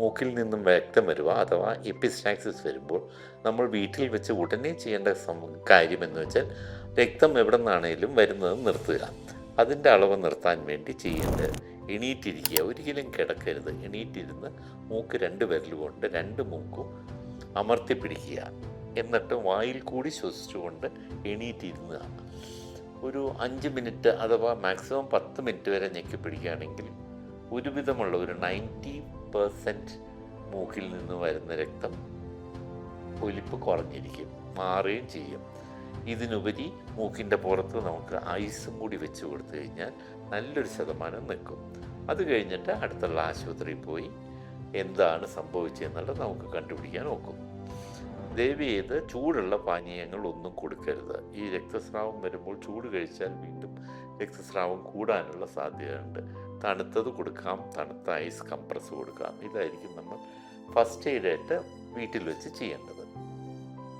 മൂക്കിൽ നിന്നും രക്തം വരുക അഥവാ എപ്പിസ്റ്റാക്സിസ് വരുമ്പോൾ നമ്മൾ വീട്ടിൽ വെച്ച് ഉടനെ ചെയ്യേണ്ട കാര്യം എന്ന് വെച്ചാൽ രക്തം എവിടെ നിന്നാണേലും വരുന്നത് നിർത്തുക. അതിന്റെ അളവ് നിർത്താൻ വേണ്ടി ചെയ്യേണ്ടത് എണീറ്റിരിക്കുക. ഒരിക്കലും കിടക്കരുത്. എണീറ്റിരുന്ന് മൂക്ക് രണ്ട് വിരലുകൊണ്ട് രണ്ട് മൂക്കും അമർത്തി പിടിക്കുക. എന്നിട്ട് വായിൽ കൂടി ശ്വസിച്ചുകൊണ്ട് എണീറ്റിരുന്നുക ഒരു അഞ്ച് മിനിറ്റ് അഥവാ മാക്സിമം പത്ത് മിനിറ്റ് വരെ ഞെക്കി പിടിക്കുകയാണെങ്കിൽ ഒരുവിധമുള്ള ഒരു നയന്റി പെർസെന്റ് മൂക്കിൽ നിന്ന് വരുന്ന രക്തം ഒലിപ്പ് കുറഞ്ഞിരിക്കും മാറുകയും ചെയ്യും. ഇതിനുപരി മൂക്കിന്റെ പുറത്ത് നമുക്ക് ഐസും കൂടി വെച്ച് കൊടുത്തു കഴിഞ്ഞാൽ നല്ലൊരു ശതമാനം നിൽക്കും. അത് കഴിഞ്ഞിട്ട് അടുത്തുള്ള ആശുപത്രിയിൽ പോയി എന്താണ് സംഭവിച്ചതെന്നുള്ളത് നമുക്ക് കണ്ടുപിടിക്കാൻ നോക്കും. ദയവ് ചെയ്ത് ചൂടുള്ള പാനീയങ്ങൾ ഒന്നും കൊടുക്കരുത്. ഈ രക്തസ്രാവം വരുമ്പോൾ ചൂട് കഴിച്ചാൽ വീണ്ടും രക്തസ്രാവം കൂടാനുള്ള സാധ്യതയുണ്ട്. തണുത്തത് കൊടുക്കാം തണുത്ത ഐസ് കംപ്രസ് കൊടുക്കാം. ഇതായിരിക്കും നമ്മൾ ഫസ്റ്റ് എയ്ഡായിട്ട് വീട്ടിൽ വെച്ച് ചെയ്യേണ്ടത്.